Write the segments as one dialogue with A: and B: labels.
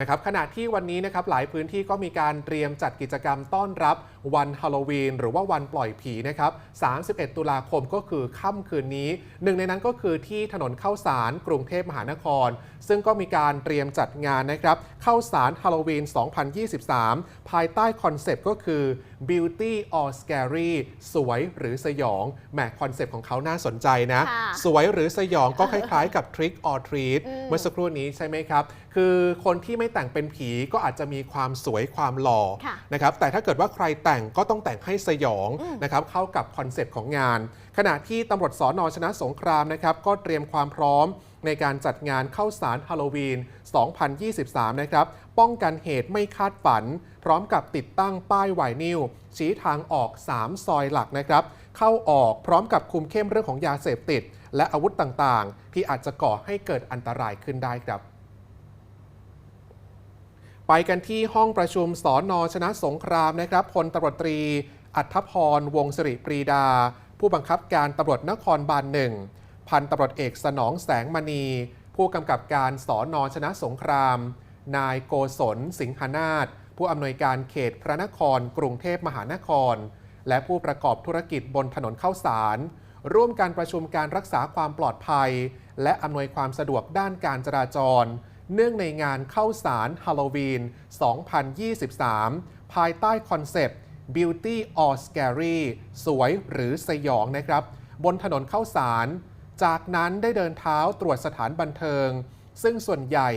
A: นะครับขณะที่วันนี้นะครับหลายพื้นที่ก็มีการเตรียมจัดกิจกรรมต้อนรับวันฮาโลวีนหรือว่าวันปล่อยผีนะครับ 31 ตุลาคมก็คือค่ำคืนนี้ หนึ่งในนั้นก็คือที่ถนนเข้าสาร กรุงเทพมหานคร ซึ่งก็มีการเตรียมจัดงานนะครับ เข้าสารฮาโลวีน 2023 ภายใต้คอนเซปต์ก็คือ beauty or scary สวยหรือสยองแหมคอนเซปต์ของเขาน่าสนใจนะ
B: ค่ะ
A: สวยหรือสยองก็คล้ายๆ กับ trick or treat
B: อืม
A: เมื่อสักครู่นี้ใช่ไหมครับ คือคนที่ไม่แต่งเป็นผีก็อาจจะมีความสวยความหล่อ
B: ค่ะ
A: นะครับแต่ถ้าเกิดว่าใครแต่งก็ต้องแต่งให้สยอง
B: อืม
A: นะครับเข้ากับคอนเซปต์ของงาน ขณะที่ตำรวจสอนอชนะสงครามนะครับก็เตรียมความพร้อมในการจัดงานเข้าสารฮาโลวีน 2023 นะครับ ป้องกันเหตุไม่คาดฝัน พร้อมกับติดตั้งป้ายไวนิลชี้ทางออก 3 ซอยหลักนะครับ เข้าออกพร้อมกับคุมเข้มเรื่องของยาเสพติด และอาวุธต่างๆ ที่อาจจะก่อให้เกิดอันตรายขึ้นได้ครับ ไปกันที่ห้องประชุมสอนอชนะสงครามนะครับพลตำรวจตรี อัธพร วงศิริปรีดา ผู้บังคับการตำรวจนครบาลหนึ่งพันตำรวจเอกสนองแสงมณี ผู้กำกับการสอนอชนะสงคราม นายโกศลสิงหนาถผู้อำนวยการเขตพระนคร กรุงเทพมหานคร และผู้ประกอบธุรกิจบนถนนเข้าสาร ร่วมการประชุมการรักษาความปลอดภัย และอำนวยความสะดวกด้านการจราจร เนื่องในงานเข้าสารฮาโลวีน 2023 ภายใต้คอนเซปต์ Beauty or Scary สวยหรือสยองนะครับ บนถนนเข้าสาร จากนั้นได้เดินเท้าตรวจสถานบันเทิง ซึ่งส่วนใหญ่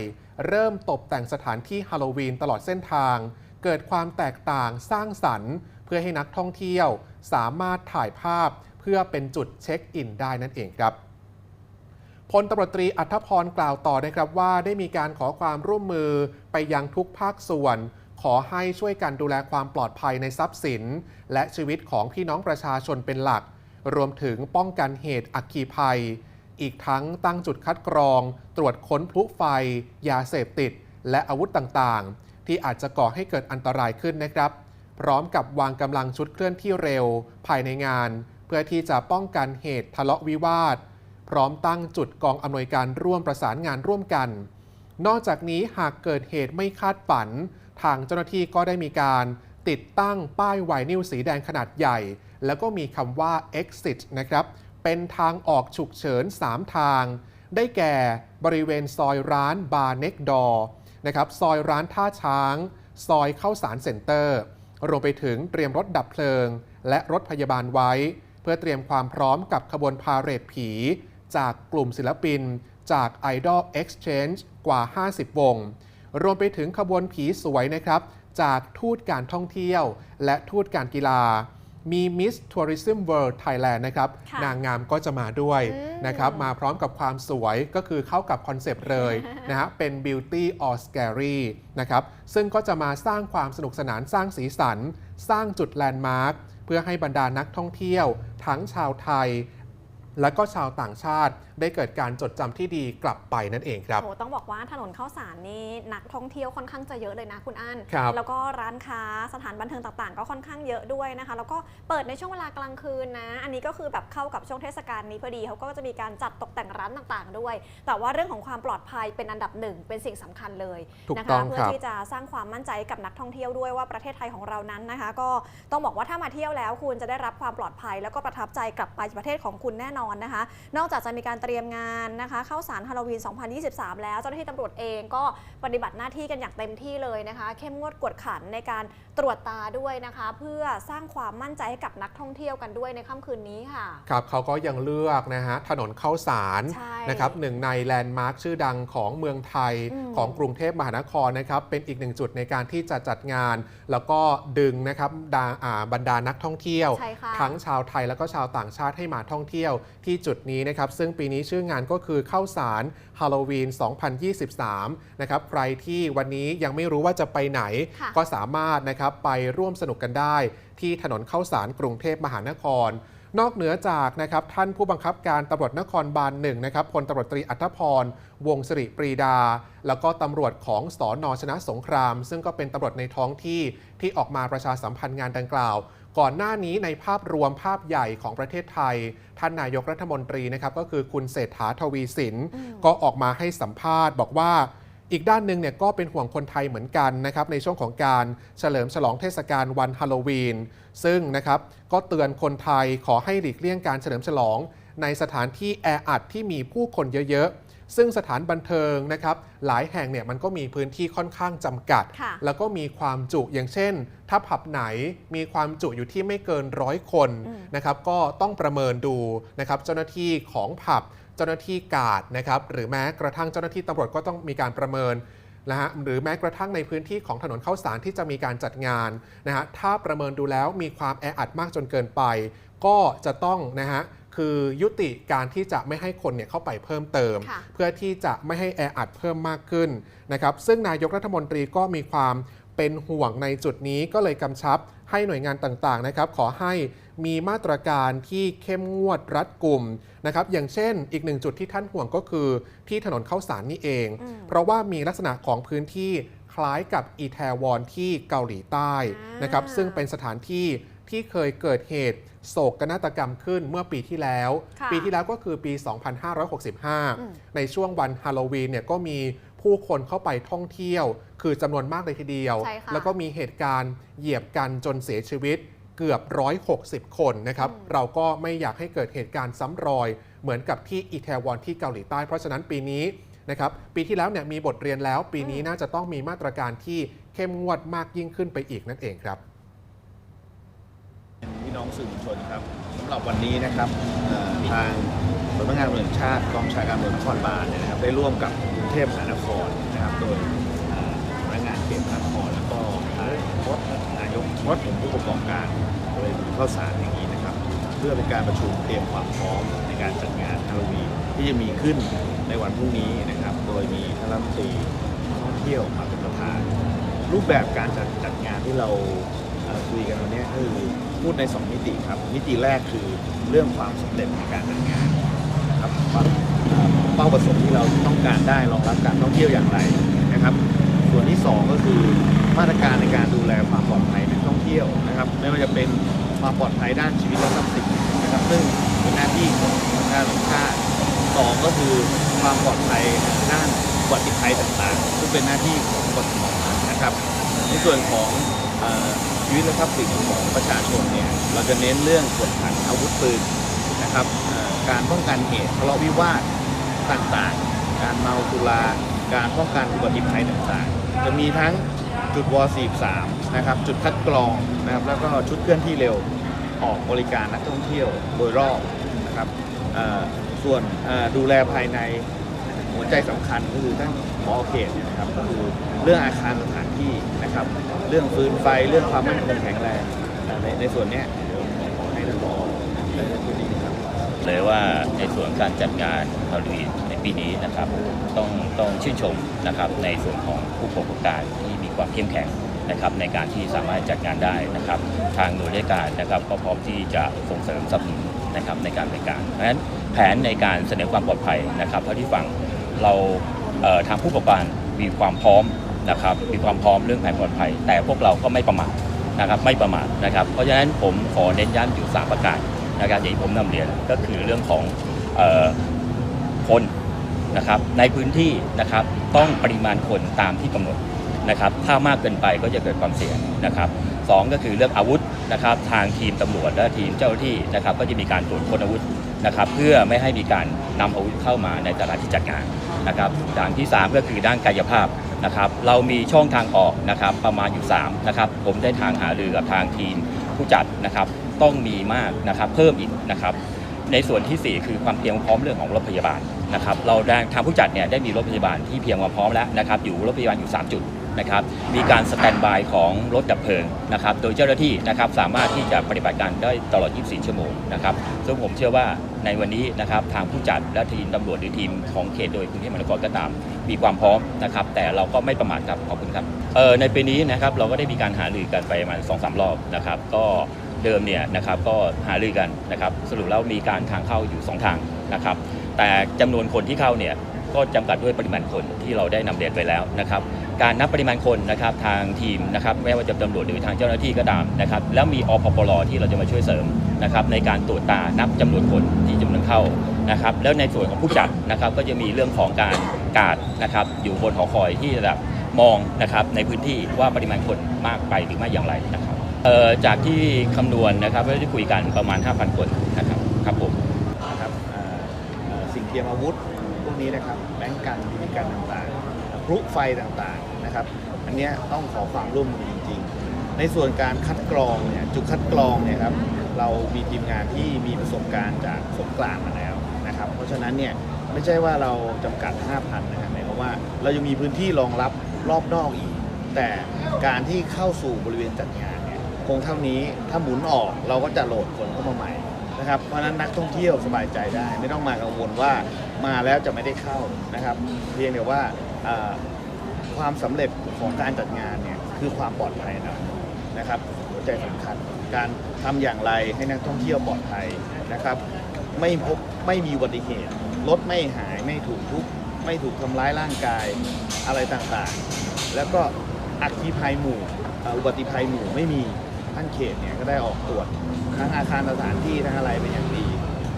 A: เริ่มตกแต่งสถานที่ฮาโลวีนตลอดเส้นทาง เกิดความแตกต่างสร้างสรรค์ เพื่อให้นักท่องเที่ยวสามารถถ่ายภาพเพื่อเป็นจุดเช็คอินได้นั่นเองครับ พลตำรวจตรีอัธพรกล่าวต่อนะครับว่าได้มีการขอความร่วมมือไปยังทุกภาคส่วน ขอให้ช่วยกันดูแลความปลอดภัยในทรัพย์สิน และชีวิตของพี่น้องประชาชนเป็นหลัก รวมถึงป้องกันเหตุอัคคีภัย อีกทั้งตั้งจุดคัดกรอง ตรวจค้นพลุไฟ ยาเสพติด และอาวุธต่างๆ ที่อาจจะก่อให้เกิดอันตรายขึ้นนะครับ พร้อมกับวางกำลังชุดเคลื่อนที่เร็ว ภายในงาน เพื่อที่จะป้องกันเหตุทะเลาะวิวาท พร้อมตั้งจุดกองอำนวยการร่วมประสานงานร่วมกัน นอกจากนี้หากเกิดเหตุไม่คาดฝัน ทางเจ้าหน้าที่ก็ได้มีการติดตั้งป้ายไวนิลสีแดงขนาดใหญ่ แล้วก็มีคำว่า exit นะครับ เป็นทางออกฉุกเฉิน 3 ทาง ได้แก่บริเวณซอยร้านบาร์เน็กดอนะครับ ซอยร้านท่าช้าง ซอยเข้าสารเซ็นเตอร์ รวมไปถึงเตรียมรถดับเพลิง และรถพยาบาลไว้ เพื่อเตรียมความพร้อมกับขบวนพาเหรดผี จากกลุ่มศิลปิน จาก Idol Exchange กว่า 50 วง รวมไปถึงขบวนผีสวยนะครับ จากทูตการท่องเที่ยว และทูตการกีฬา มี Miss Tourism World Thailand นะครับ
B: ค่ะ
A: นางงามก็จะมาด้วย
B: อืม
A: นะครับ มาพร้อมกับความสวยก็คือเข้ากับคอนเซปต์เลยนะฮะ เป็น Beauty or Scary นะครับ ซึ่งก็จะมาสร้างความสนุกสนานสร้างสีสัน สร้างจุดแลนด์มาร์คเพื่อให้บรรดานักท่องเที่ยว ทั้งชาวไทย และก็ชาวต่างชาติได้เกิดการจดจำที่ดีกลับไปนั่นเองครับ
B: โอ้ต้องบอกว่าถนนข้าวสารนี่นักท่องเที่ยวค่อนข้างจะเยอะเลยนะคุณอั้น
A: ครับ
B: แล้วก็ร้านค้าสถานบันเทิงต่างๆ ก็ค่อนข้างเยอะด้วยนะคะ แล้วก็เปิดในช่วงเวลากลางคืนนะ อันนี้ก็คือแบบเข้ากับช่วงเทศกาลนี้พอดีเขาก็จะมีการจัดตกแต่งร้านต่างๆ ด้วย แต่ว่าเรื่องของความปลอดภัยเป็นอันดับหนึ่งเป็นสิ่งสำคัญเลย
A: ถูก
B: นะ
A: ต้
B: คะ
A: อง
B: เพื่
A: ค
B: อ
A: รับ
B: ที่จะสร้างความมั่นใจกับนักท่องเที่ยวด้วยว่าประเทศไทยของเรานั้นนะคะ ก็ต้องบอกว่าถ้ามาเที่ยวแล้วคุณจะได้รับความปลอดภัย แล้วก็ประทับใจกลับไปประเทศของคุณแน่นอนนะคะ นอกจากจะมีการเตรียมงานนะคะ เข้าสารฮาโลวีน 2023 แล้วเจ้าหน้าที่ตำรวจเองก็ปฏิบัติหน้าที่กันอย่างเต็มที่เลยนะคะ เข้มงวดกวดขันในการตรวจตาด้วยนะคะ เพื่อสร้างความมั่นใจให้กับนักท่องเที่ยวกันด้วยในค่ำคืนนี้ค่ะ
A: ครับเขาก็ยังเลือกนะฮะถนนเข้าสาร
B: ใช่
A: นะครับหนึ่งในแลนด์มาร์คชื่อดังของเมืองไทย
B: อืม
A: ของกรุงเทพมหานครนะครับเป็นอีกหนึ่งจุดในการที่จะจัดงาน แล้วก็ดึงนะครับดาอ่าบรรดานักท่องเที่ยว
B: ใช่ค่ะ
A: ทั้งชาวไทยแล้วก็ชาวต่างชาติให้มาท่องเที่ยวที่จุดนี้นะครับซึ่งปีนี้ชื่องานก็คือเข้าสารฮาโลวีน 2023 นะครับใครที่วันนี้ยังไม่รู้ว่าจะไปไหน
B: ค่ะ
A: ก็สามารถนะครับไปร่วมสนุกกันได้ ที่ถนนเข้าสารกรุงเทพมหานครนอกเหนือจากนะครับท่านผู้บังคับการตำรวจนครบาลหนึ่งนะครับพลตำรวจตรีอัธพร วงศิริปรีดา แล้วก็ตำรวจของสอนอชนะสงคราม ซึ่งก็เป็นตำรวจในท้องที่ที่ออกมาประชาสัมพันธ์งานดังกล่าว ก่อนหน้านี้ในภาพรวมภาพใหญ่ของประเทศไทย ท่านนายกรัฐมนตรีนะครับก็คือคุณเศรษฐาทวีสิน
B: อืม
A: ก็ออกมาให้สัมภาษณ์ บอกว่าอีกด้านหนึ่งเนี่ยก็เป็นห่วงคนไทยเหมือนกันนะครับในช่วงของการเฉลิมฉลองเทศกาลวันฮาโลวีน ซึ่งนะครับก็เตือนคนไทยขอให้หลีกเลี่ยงการเฉลิมฉลอง ในสถานที่แออัดที่มีผู้คนเยอะๆ ซึ่งสถานบันเทิงนะครับหลายแห่งเนี่ยมันก็มีพื้นที่ค่อนข้างจำกัด
B: ค่ะ
A: แล้วก็มีความจุอย่างเช่น ถ้าผับไหนมีความจุอยู่ที่ไม่เกินร้อยคน
B: อืม
A: นะครับก็ต้องประเมินดูนะครับเจ้าหน้าที่ของผับเจ้าหน้าที่กาดนะครับหรือแม้กระทั่งเจ้าหน้าที่ตำรวจก็ต้องมีการประเมินนะฮะหรือแม้กระทั่งในพื้นที่ของถนนเข้าสารที่จะมีการจัดงานนะฮะถ้าประเมินดูแล้วมีความแออัดมากจนเกินไป ก็จะต้องนะฮะ คือยุติการที่จะไม่ให้คนเนี่ยเข้าไปเพิ่มเติม
B: ค่ะ
A: เพื่อที่จะไม่ให้แออัดเพิ่มมากขึ้นนะครับซึ่งนายกรัฐมนตรีก็มีความเป็นห่วงในจุดนี้ก็เลยกำชับให้หน่วยงานต่างๆนะครับ ขอให้มีมาตรการที่เข้มงวดรัดกุมนะครับ อย่างเช่นอีกหนึ่งจุดที่ท่านห่วงก็คือที่ถนนเข้าสารนี่เอง
B: อืม
A: เพราะว่ามีลักษณะของพื้นที่คล้ายกับอีแทวอนที่เกาหลีใต้
B: อ่าน
A: นะครับ ซึ่งเป็นสถานที่ ที่เคยเกิดเหตุโศกนาฏกรรมขึ้นเมื่อปีที่แล้ว
B: ค่ะ
A: ปีที่แล้วก็คือปี
B: อืม
A: 2565 ในช่วงวันฮาโลวีนเนี่ยก็มีผู้คนเข้าไปท่องเที่ยว คือจำนวนมากเลยทีเดียว
B: ใช่ค่ะ
A: แล้วก็มีเหตุการณ์เหยียบกันจนเสียชีวิตเกือบ 160 คนนะครับ
B: อืม
A: เราก็ไม่อยากให้เกิดเหตุการณ์ซ้ำรอย เหมือนกับที่อิตาลีที่เกาหลีใต้ เพราะฉะนั้นปีนี้นะครับ ปีที่แล้วเนี่ยมีบทเรียนแล้ว ปีนี้น่าจะต้องมีมาตรการที่เข้มงวดมากยิ่งขึ้นไปอีกนั่นเองครับ
C: พี่น้องสื่อมวลชนครับสำหรับวันนี้นะครับทางสำนักงานตำรวจแห่งชาติกองชาการตำรวจนครบาลเนี่ยนะครับได้ร่วมกับกรุงเทพมหานครนะครับโดยเอ่อสำนักงานเขตพระนครแล้วก็ทางรถนายกรถผู้ประกอบการบริเข้าวสารอย่างนี้นะครับ เพื่อเป็นการประชุมเตรียมความพร้อมในการจัดงานฮาโลวีนที่จะมีขึ้นในวันพรุ่งนี้นะครับ โดยมีท่านรัฐมนตรีท่องเที่ยวมาเป็นประธานรูปแบบการจัดจัดงานที่เรา คุยกันวันนี้คือพูดใน 2 มิติครับ มิติแรกคือเรื่องความสำเร็จในการจัดงานนะครับความเอ่อเป้าประสงค์ที่เราต้องการได้รองรับการท่องเที่ยวอย่างไรนะครับ ส่วนที่ 2 ก็คือมาตรการในการดูแลความปลอดภัยในท่องเที่ยวนะครับ ไม่ว่าจะเป็นความปลอดภัยด้านชีวิตและทรัพย์สินนะครับ ซึ่งเป็นหน้าที่ของสำนัการวจแห่งชาติสองก็คือความปลอดภัยด้านอุบัติภัยต่างๆ ซึ่งเป็นหน้าที่ของกทมนะครับ ในส่วนของ ชีวิตและทรัพย์สินของประชาชนเนี่ยเราจะเน้นเรื่องกวดขันอาวุธปืนนะครับการป้องกันเหตุทะเลาะวิวาทต่างๆ การเมาสุราการป้องกันอุบัติภัยต่างๆ จะมีทั้งจุดวอ43นะครับจุดคัดกรองนะครับแล้วก็ชุดเคลื่อนที่เร็วออกบริการนักท่องเที่ยวโดยรอบนะครับส่วนดูแลภายใน หัวใจสำคัญก็คือทั้งหมอเขตเนี่ยนะครับก็คือเรื่องอาคารสถานที่นะครับ เรื่องฟืนไฟเรื่องความมั่นคงแข็งแรงในในส่วนนี้เดี๋ยวขอให้ท่านรอได้พูดดีครับ
D: เลยว่าในส่วนการจัดงานฮาโลวีนในปีนี้นะครับ ต้องต้องชื่นชมนะครับในส่วนของผู้ประกอบการที่มีความเข้มแข็งนะครับในการที่สามารถจัดงานได้นะครับ ทางหน่วยราชการนะครับก็พร้อมที่จะส่งเสริมสนับสนุนนะครับในการบริการ เพราะฉะนั้นแผนในการเสนอความปลอดภัยนะครับเท่าที่ฟัง เราเทางผู้ประกอบการมีความพร้อมนะครับมีความพร้อมเรื่องแผนปลอดภัย แต่พวกเราก็ไม่ประมาทนะครับไม่ประมาทนะครับ เพราะฉะนั้นผมขอเน้นย้ำอยู่สามประการนะครับอย่างที่ผมนำเรียนก็คือเรื่องของคนนะครับในพื้นที่นะครับต้องปริมาณคนตามที่กำหนดนะครับถ้ามากเกินไปก็จะเกิดความเสี่ยงนะครับสองก็คือเรื่องอาวุธนะครับทางทีมตำรวจและทีมเจ้าหน้าที่นะครับก็จะมีการตรวจค้นอาวุธ นะครับเพื่อไม่ให้มีการนำอาวุธเข้ามาในสถานที่จัดงานนะครับอย่างที่สามก็คือด้านกายภาพนะครับเรามีช่องทางออกนะครับประมาณอยู่3นะครับผมได้ทางหารือกับทางทีมผู้จัดนะครับต้องมีมากนะครับเพิ่มอีกนะครับในส่วนทีสี่4 คือความเตรียมพร้อมเรื่องของรถพยาบาลนะครับเราได้ทางผู้จัดเนี่ยได้มีรถพยาบาลที่เพียงพอพร้อมแล้วนะครับอยู่รถพยาบาลอยู่ 3 จุด นะครับมีการสแตนบายของรถดับเพลิงนะครับโดยเจ้าหน้าที่นะครับสามารถที่จะปฏิบัติการได้ตลอด 24 ชั่วโมงนะครับซึ่งผมเชื่อว่าในวันนี้นะครับทางผู้จัดและทีมตำรวจหรือทีมของเขตโดยกรุงเทพมหานครก็ตาม มีความพร้อมนะครับ แต่เราก็ไม่ประมาทครับขอบคุณครับเออในปีนี้นะครับเราก็ได้มีการหารือกันไปประมาณสองสามรอบนะครับ ก็เดิมเนี่ยนะครับก็หารือกันนะครับสรุปแล้วมีการทางเข้าอยู่ 2 ทางนะครับ แต่จำนวนคนที่เข้าเนี่ยก็จำกัดด้วยปริมาณคนที่เราได้นำเรียนไปแล้วนะครับ การนับปริมาณคนนะครับทางทีมนะครับไม่ว่าจะตำรวจหรือทางเจ้าหน้าที่ก็ตามนะครับแล้วมีอพปลที่เราจะมาช่วยเสริมนะครับในการตรวจตานับจำนวนคนที่จำนวนเข้านะครับแล้วในส่วนของผู้จัดนะครับก็จะมีเรื่องของการกาดนะครับอยู่บนหอคอยที่ระดับมองนะครับในพื้นที่ว่าปริมาณคนมากไปหรือไม่อย่างไรนะครับจากที่คำนวณนะครับและได้คุยกันประมาณ 5,000 คนนะครับครับผม
C: นะครับสิ่งเทียมอาวุธพวกนี้นะครับแบงก์กันบีบีกันต่างๆพลุไฟต่างๆ นะครับ อันเนี้ยต้องขอความร่วมมือจริง ๆ ในส่วนการคัดกรองเนี่ยจุดคัดกรองเนี่ยครับเรามีทีมงานที่มีประสบการณ์จากสงกรานต์มาแล้วนะครับ เพราะฉะนั้นเนี่ยไม่ใช่ว่าเราจำกัด 5,000นะครับหมายความว่าเรายังมีพื้นที่รองรับรอบนอกอีก แต่การที่เข้าสู่บริเวณจัดงานเนี่ยคงเท่านี้ถ้าหมุนออกเราก็จะโหลดคนเข้ามาใหม่นะครับเพราะฉะนั้นนักท่องเที่ยวสบายใจได้ ไม่ต้องมากังวลว่ามาแล้วจะไม่ได้เข้านะครับ เพียงแต่ว่า ความสำเร็จของการจัดงานเนี่ยคือความปลอดภัยนะนะครับหัวใจสำคัญ การทำอย่างไรให้นักท่องเที่ยวปลอดภัยนะครับ ไม่พบไม่มีอุบัติเหตุรถไม่หายไม่ถูกทุบไม่ถูกทำร้ายร่างกายอะไรต่างๆ แล้วก็อัคคีภัยหมู่อุบัติภัยหมู่ไม่มีท่านเขตเนี่ยก็ได้ออกตรวจทั้งอาคารสถานที่ทั้งอะไรเป็นอย่างดี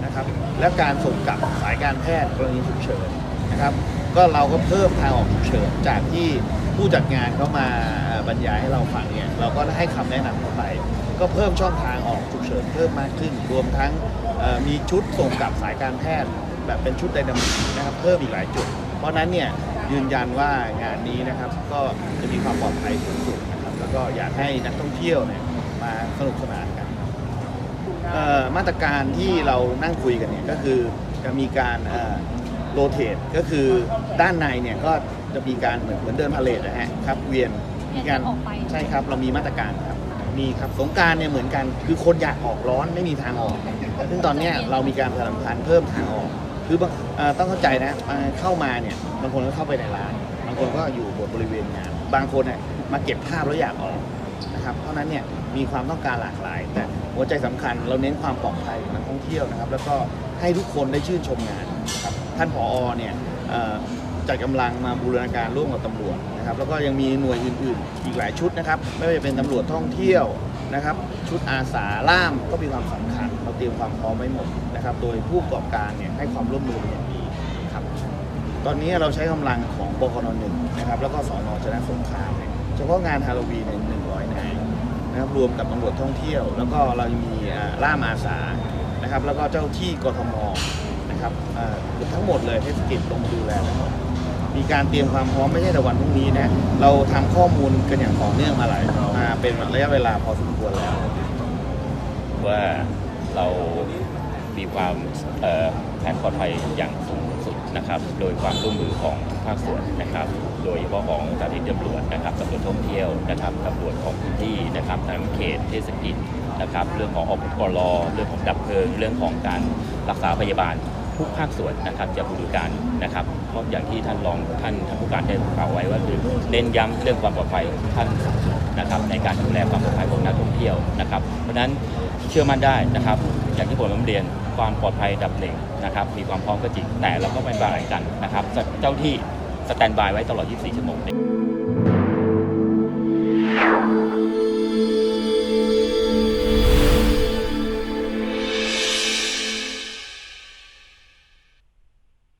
C: นะครับ และการส่งกลับสายการแพทย์กรณีฉุกเฉินนะครับ ก็เราก็เพิ่มทางออกฉุกเฉินจากที่ผู้จัดงานเขามาบรรยายให้เราฟังเนี่ยเราก็ได้ให้คำแนะนำเข้าไป ก็เพิ่มช่องทางออกฉุกเฉินเพิ่มมากขึ้น รวมทั้งมีชุดส่งกลับสายการแพทย์ แบบเป็นชุดไดนามิกนะครับเพิ่มอีกหลายจุด เพราะนั้นเนี่ยยืนยันว่างานนี้นะครับก็จะมีความปลอดภัยสูงสุดนะครับแล้วก็อยากให้นักท่องเที่ยวเนี่ยมาสนุกสนานกันมาตรการที่เรานั่งคุยกันเนี่ยก็คือจะมีการ โรเตทก็คือด้านในเนี่ยก็จะมีการเหมือนเหมือนเดินพาเลทนะฮะครับเวียนมีการ
E: ออกไป
C: ใช่ครับเรามีมาตรการครับมีครับสงกรารเนี่ยเหมือนกัน คือคนอยากออกร้อนไม่มีทางออก ซึ่งตอนเนี้ยเรามีการประชาสัมพันธ์เพิ่มทางออก คือบางเอ่อต้องเข้าใจนะเอ่อเข้ามาเนี่ยบางคนก็เข้าไปในร้าน บางคนก็อยู่บริเวณงาน บางคนเนี่ยมาเก็บภาพแล้วอยากออกนะครับเพราะฉะนั้นเนี่ยมีความต้องการหลากหลาย แต่หัวใจสำคัญเราเน้นความปลอดภัยของนักท่องเที่ยวนะครับ แล้วก็ให้ทุกคนได้ชื่นชมงานนะครับ ท่านผอเนี่ยจัดกำลังมาบูรณาการร่วมกับตำรวจนะครับแล้วก็ยังมีหน่วยอื่นๆ อีกหลายชุดนะครับไม่ว่าจะเป็นตำรวจท่องเที่ยวนะครับชุดอาสาล่ามก็มีความสำคัญเราเตรียมความพร้อมไว้หมดนะครับโดยผู้ประกอบการเนี่ยให้ความร่วมมือเป็นอย่างดีครับตอนนี้เราใช้กำลังของบกนหนึ่งนะครับแล้วก็สอนอชนะสงครามเฉพาะงานฮาโลวีนเนี่ยหนึ่งร้อยนายนะครับรวมกับตำรวจท่องเที่ยว แล้วก็เรายังมีล่ามอาสานะครับแล้วก็เจ้าที่กทม นะครับอ่าเกือทั้งหมดเลยเทศกิจลงมาดูแลทั้งหมดมีการเตรียมความพร้อมไม่ใช่แต่วันพรุ่งนี้นะเราทำข้อมูลกันอย่างต่อเนื่องมาหลายมาเป็นระยะเวลาพอสมควรแล้ว
D: ว่าเรามีความแผนปลอดภัยอย่างสูงสุดนะครับ โดยความร่วมมือของทุกภาคส่วนนะครับ โดยเฉพาะของสถานีตำรวจนะครับตำรวจท่องเที่ยวนะครับตำรวจของพื้นที่นะครับทางเขตเทศกิจนะครับ เรื่องของอปรเรื่องของดับเพลิง เรื่องของการรักษาพยาบาล ทุกภาคส่วนนะครับจะบริการนะครับเพราะอย่างที่ท่านรองท่านท่านผู้การได้กล่าวไว้ว่าคือเน้นย้ำเรื่องความปลอดภัยท่านนะครับในการดูแลความปลอดภัยของนักท่องเที่ยวนะครับ เพราะฉะนั้นเชื่อมั่นได้นะครับ อย่างที่ผมนำเรียนความปลอดภัยดับหนึ่งนะครับมีความพร้อมก็จริงแต่เราก็ไม่บาลานซ์กันนะครับ เจ้าที่สแตนบายไว้ตลอด 24 ชั่วโมง